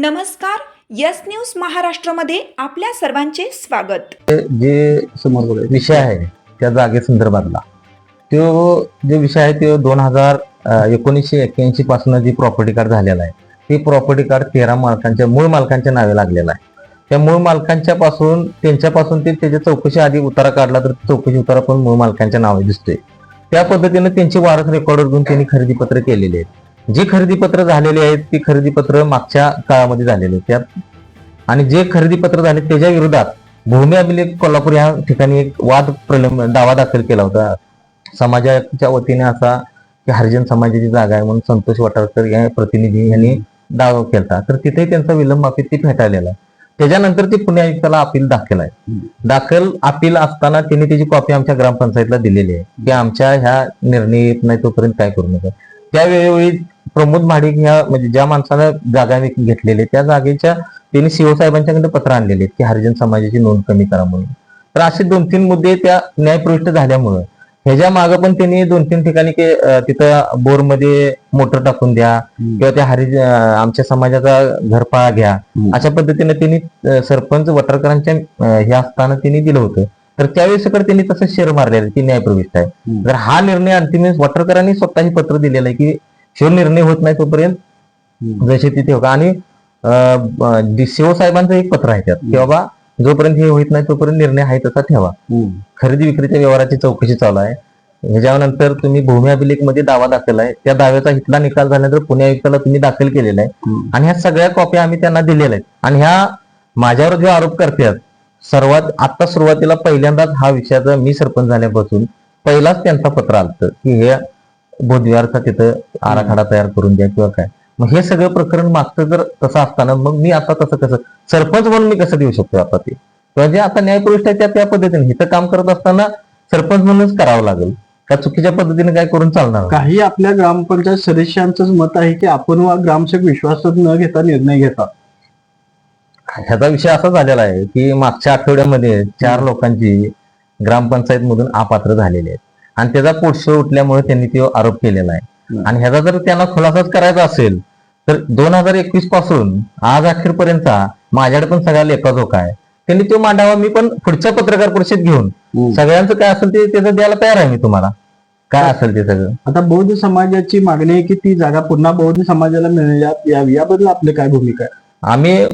नमस्कार yes news महाराष्ट्रामध्ये आपल्या सर्वांचे स्वागत. जे समोर विषय आहे त्या जागे संदर्भातला तो जो विषय आहे तो दोन हजार एकोणीसशे एक्क्याऐंशी पासून जी प्रॉपर्टी कार्ड झालेला आहे ते प्रॉपर्टी कार्ड तेरा मालकांच्या मूळ मालकांच्या नावे लागलेलं आहे. त्या मूळ मालकांच्या पासून त्यांच्यापासून ते त्याच्या चौकशी आधी उतारा काढला तर चौकशी उतारा पण मूळ मालकांच्या नावे दिसतोय. त्या पद्धतीने त्यांची वारस रेकॉर्डवर घेऊन त्यांनी खरेदी पत्र केलेली आहेत. जी खरेदी पत्र झालेली आहेत ती खरेदी पत्र मागच्या काळामध्ये झालेली आहेत. त्यात आणि जे खरेदी पत्र झाले त्याच्या विरोधात भूमी अभिलेख कोल्हापूर या ठिकाणी एक वाद प्रलंब दावा दाखल केला होता. समाजाच्या वतीने असा की हरिजन समाजाची जागा आहे म्हणून संतोष वाटारकर या प्रतिनिधी यांनी दावा केला. तर तिथेही त्यांचा विलंब अपील ती फेटाळलेला आहे. त्याच्यानंतर ते पुणे आयुक्ताला अपील दाखल आहे. दाखल अपील असताना त्यांनी त्याची कॉपी आमच्या ग्रामपंचायतला दिलेली आहे. की आमच्या ह्या निर्णय येत नाही तोपर्यंत काय करू नका. त्यावेळी प्रमोद महाडिक ह्या म्हणजे ज्या माणसानं जागा विकत घेतलेली त्या जागेच्या त्यांनी सीओ साहेबांच्याकडे पत्र आणलेले की हरिजन समाजाची नोंद कमी करा म्हणून. तर असे दोन तीन मुद्दे त्या न्यायप्रविष्ट झाल्यामुळं. ह्याच्या मागं पण त्यांनी दोन तीन ठिकाणी तिथं बोरमध्ये मोटर टाकून द्या किंवा त्या हरिज आमच्या समाजाचा घरफाळा घ्या. अशा पद्धतीने त्यांनी सरपंच वटरकरांच्या हे असताना त्यांनी दिलं होतं. तर त्यावेळेस त्यांनी तसं शेअर मारलेलं ती न्यायप्रविष्ट आहे. जर हा निर्णय अंतिम वटरकरांनी स्वतःही पत्र दिलेलं आहे की शिव निर्णय होत नाही तोपर्यंत जसे तिथे होता. आणि सीओ साहेबांचं एक पत्र आहे त्यात की बाबा जोपर्यंत हे होत नाही तोपर्यंत निर्णय आहे तसा ठेवा. खरेदी विक्रीच्या व्यवहाराची चौकशी चालू आहे. ह्याच्यानंतर तुम्ही भूमी अभिलेखमध्ये दावा दाखल आहे. त्या दाव्याचा इथला निकाल झाल्यानंतर पुणे आयुक्ताला तुम्ही दाखल केलेला आहे. आणि ह्या सगळ्या कॉप्या आम्ही त्यांना दिलेल्या आहेत. आणि ह्या माझ्यावर जो आरोप करतात सर्वात आता सुरुवातीला पहिल्यांदाच हा विषयाचा मी सरपंच झाल्यापासून पहिलाच त्यांचा पत्र आलतं की हे बोधविहारचा तिथं आराखडा तयार करून द्या किंवा काय. मग हे सगळं प्रकरण मागचं जर तसं असताना मग मी आता तसं कसं सरपंच म्हणून मी कसं देऊ शकतो आता ते? किंवा जे आता न्यायप्रविष्ट आहे त्या त्या पद्धतीने इथं काम करत असताना सरपंच म्हणूनच करावं लागेल. का चुकीच्या पद्धतीने काय करून चालणार. काही आपल्या ग्रामपंचायत सदस्यांचंच मत आहे की आपण वा ग्रामसेवक विश्वासात न घेता निर्णय घेता. ह्याचा विषय असा झालेला आहे की मागच्या आठवड्यामध्ये चार लोकांची ग्रामपंचायत मधून अपात्र झालेली आहेत. आणि त्याचा पोटशोर उठल्यामुळे त्यांनी तो आरोप केलेला आहे. आणि ह्याचा जर त्यांना खुलासाच करायचा असेल तर दोन हजार एकवीसपासून आज अखेरपर्यंतचा माझ्याकडे पण सगळा लेखाजोखा आहे. त्यांनी तो मांडावा मी पण पुढच्या पत्रकार परिषद घेऊन सगळ्यांचं काय असेल ते त्याचं द्यायला तयार आहे मी तुम्हाला. काय असेल ते सगळं? आता बौद्ध समाजाची मागणी आहे की ती जागा पुन्हा बौद्ध समाजाला मिळण्यात यावी याबद्दल आपली काय भूमिका आहे? आम्ही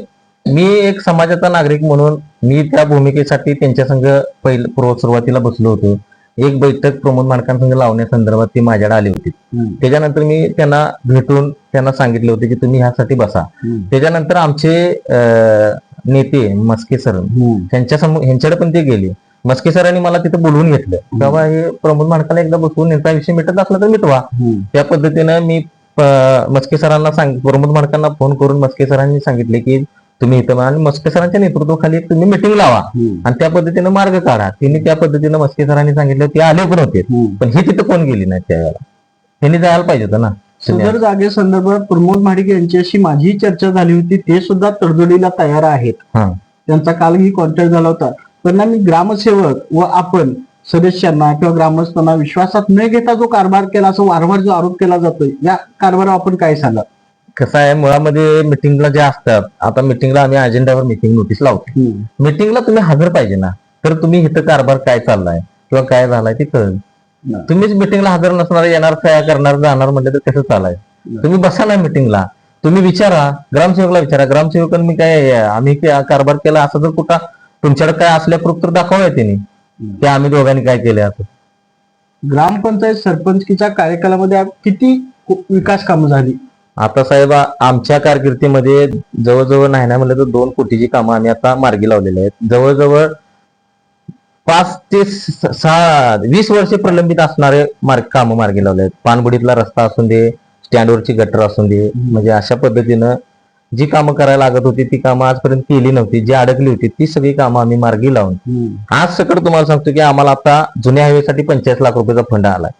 मी एक समाजाचा नागरिक म्हणून मी त्या भूमिकेसाठी त्यांच्या संघ पहिलं पूर्व सुरुवातीला बसलो होतो. एक बैठक प्रमोद माडकांसंघ लावण्यासंदर्भात ती माझ्याकडे आली होती. त्याच्यानंतर मी त्यांना भेटून त्यांना सांगितले होते की तुम्ही ह्यासाठी बसा. त्याच्यानंतर आमचे नेते मस्के सर त्यांच्यासमोर ह्यांच्याकडे पण ते गेले. मस्के सरांनी मला तिथे बोलवून घेतलं. बाबा हे प्रमोद माडकाला एकदा बसवून यांचा विषय मिटत असला तर मिटवा. त्या पद्धतीनं मी मस्के सरांना सांग प्रमोद माडकांना फोन करून मस्के सरांनी सांगितले की तुम्ही इथं आणि मस्के सरांच्या नेतृत्वाखाली एक तुम्ही मिटिंग लावा. आणि त्या पद्धतीनं मार्ग काढा. त्यांनी त्या पद्धतीनं मस्के सरांनी सांगितलं ते आले पण होते. पण हे तिथं कोण गेली नाही त्यावेळेला त्यांनी जायला पाहिजे होतं ना. सदर जागेसंदर्भात प्रमोद महाडिक यांच्याशी माझी चर्चा झाली होती. ते सुद्धा तडजोडीला तयार आहेत. त्यांचा कालही कॉन्टॅक्ट झाला होता. परिणामी ग्रामसेवक व आपण सदस्यांना किंवा ग्रामस्थांना विश्वासात न घेता जो कारभार केला असं वारंवार जो आरोप केला जातोय या कारभारावर आपण काय सांगा कसं आहे मुळामध्ये मिटिंगला जे असतात आता मिटिंगला आम्ही अजेंडावर मिटिंग नोटीस लावतो. मिटिंगला तुम्ही हजर पाहिजे ना. तर तुम्ही इथं कारभार काय चाललाय किंवा काय झालाय ते कळेल. तुम्हीच मिटिंगला हजर नसणार येणार करणार जाणार म्हणलं तर कसं चालाय? तुम्ही बसा ना मिटिंगला तुम्ही विचारा. ग्रामसेवकला विचारा. ग्रामसेवकांनी काय आम्ही कारभार केला असं जर कुठं? तुमच्याकडे काय असल्या प्रूफ तर दाखवा त्यांनी. की आम्ही दोघांनी काय केले असं. ग्रामपंचायत सरपंचकीच्या कार्यकालामध्ये किती विकास कामं झाली? आता साहेब आमच्या कारकिर्दीमध्ये जवळजवळ नाही ना म्हणलं तर दोन कोटीची कामं आम्ही आता मार्गी लावलेली आहेत. जवळजवळ पाच ते सहा वीस वर्षे प्रलंबित असणारे मार्ग कामं मार्गी लावले आहेत. पानबुडीतला रस्ता असून दे स्टँडवरची गटर असून दे म्हणजे अशा पद्धतीनं जी कामं करायला लागत होती ती कामं आजपर्यंत केली नव्हती. जी अडकली होती ती सगळी कामं आम्ही मार्गी लावून. आज सकट तुम्हाला सांगतो की आम्हाला आता जुन्या हायवेसाठी पंचाळीस लाख रुपयाचा फंड आलाय.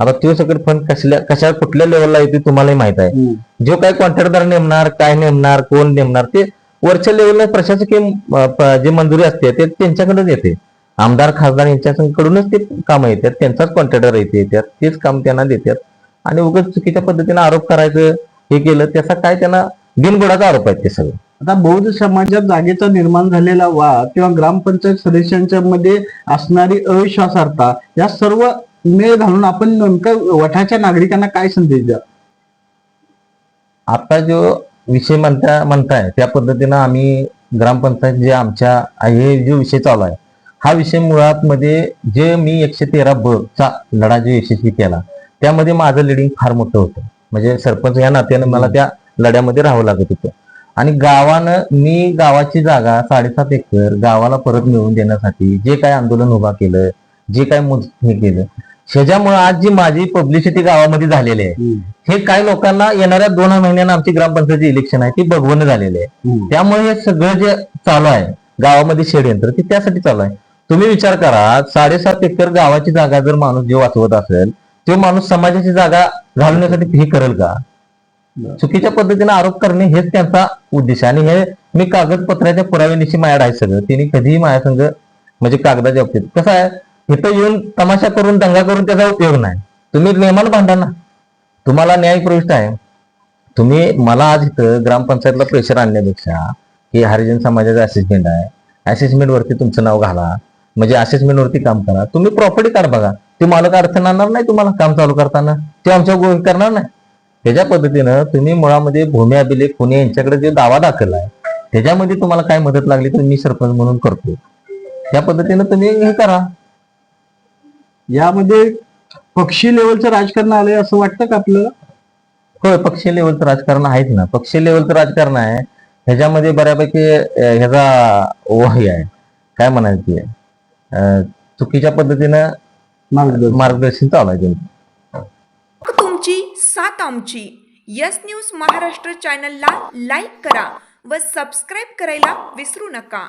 आता तो सकट फंड कसल्या कशा कुठल्या लेवलला येते तुम्हालाही माहीत आहे. जो काय कॉन्ट्रॅक्टदार नेमणार काय नेमणार कोण नेमणार ते वरच्या लेवलला प्रशासकीय जे मंजुरी असते ते त्यांच्याकडेच येते. आमदार खासदार यांच्याकडूनच ते कामं येतात त्यांचाच कॉन्ट्रॅक्टर येते येतात तेच काम त्यांना देतात. आणि उगाच चुकीच्या पद्धतीने आरोप करायचं हे केलं त्याचा काय त्यांना बिनबुडाचा आरोप आहेत ते सगळे. आता बौद्ध समाजात जागेचा निर्माण झालेला वाद किंवा ग्रामपंचायत सदस्यांच्या मध्ये असणारी अविश्वासार्हता या सर्व मेळ घालून आपण नेमकं वठाच्या नागरिकांना काय संदेश द्या आता जो विषय म्हणता म्हणताय त्या पद्धतीनं आम्ही ग्रामपंचायत जे आमच्या हे जो विषय चालू आहे हा विषय मुळात मध्ये जे मी एकशे तेरा ब चा लढा जो यशस्वी केला त्यामध्ये माझं लिडिंग फार मोठं होतं. म्हणजे सरपंच या नात्यानं मला त्या लढ्यामध्ये राहावं लागत होतं. आणि गावानं मी गावाची जागा साडेसात एकर गावाला परत मिळवून देण्यासाठी जे काय आंदोलन उभा केलं जे काय मुद- हे केलं ह्याच्यामुळे आज जी माझी पब्लिसिटी गावामध्ये झालेली आहे हे काय लोकांना येणाऱ्या दोन महिन्यांना आमची ग्रामपंचायतची इलेक्शन आहे ती बघवणं झालेली आहे. त्यामुळे हे सगळं जे चालू आहे गावामध्ये षडयंत्र ते त्यासाठी चालू आहे. तुम्ही विचार करा साडेसात एकर गावाची जागा जर माणूस जे वाचवत असेल तो माणूस समाजाची जागा घालवण्यासाठी हे करेल का? चुकीच्या पद्धतीने आरोप करणे हेच त्यांचा उद्देश आहे. आणि हे मी कागदपत्राच्या पुराव्यानिशी माझ्याकडे आहे सगळं. त्यांनी कधीही माझ्या संघ म्हणजे कागदाच्या बाबतीत. कसं आहे? इथं येऊन तमाशा करून दंगा करून त्याचा उपयोग नाही. तुम्ही नियमानं भांडा ना. तुम्हाला न्याय प्रविष्ट आहे. तुम्ही मला आज इथं ग्रामपंचायतला प्रेशर आणण्यापेक्षा हे हरिजन समाजाचं असेसमेंट आहे. असेसमेंटवरती तुमचं नाव घाला. म्हणजे असेसमेंटवरती काम करा. तुम्ही प्रॉपर्टी कार्ड बघा. ते मालक अडचण आणणार नाही तुम्हाला काम चालू करताना. ते आमच्या गोष्टी करणार नाही. त्याच्या पद्धतीनं तुम्ही मुळामध्ये भूमी अभिलेख पुणे यांच्याकडे जे दावा दाखल आहे त्याच्यामध्ये तुम्हाला काय मदत लागली तर मी सरपंच म्हणून करतो. त्या पद्धतीनं तुम्ही हे करा. यामध्ये पक्षी लेवलचं राजकारण आलंय असं वाटतं का आपल्याला होय पक्षीय लेवलचं राजकारण आहेच ना. पक्षीय लेवलचं राजकारण आहे. ह्याच्यामध्ये बऱ्यापैकी अं, ह्याचा ओ हे आहे. काय म्हणायचं अं, चुकीच्या पद्धतीनं मार्गदर्शन. मार्गदर्शन चालू आहे त्यांचं. तुमची सात आमची. यस न्यूज महाराष्ट्र चॅनलला लाईक करा व सबस्क्राईब करायला विसरू नका.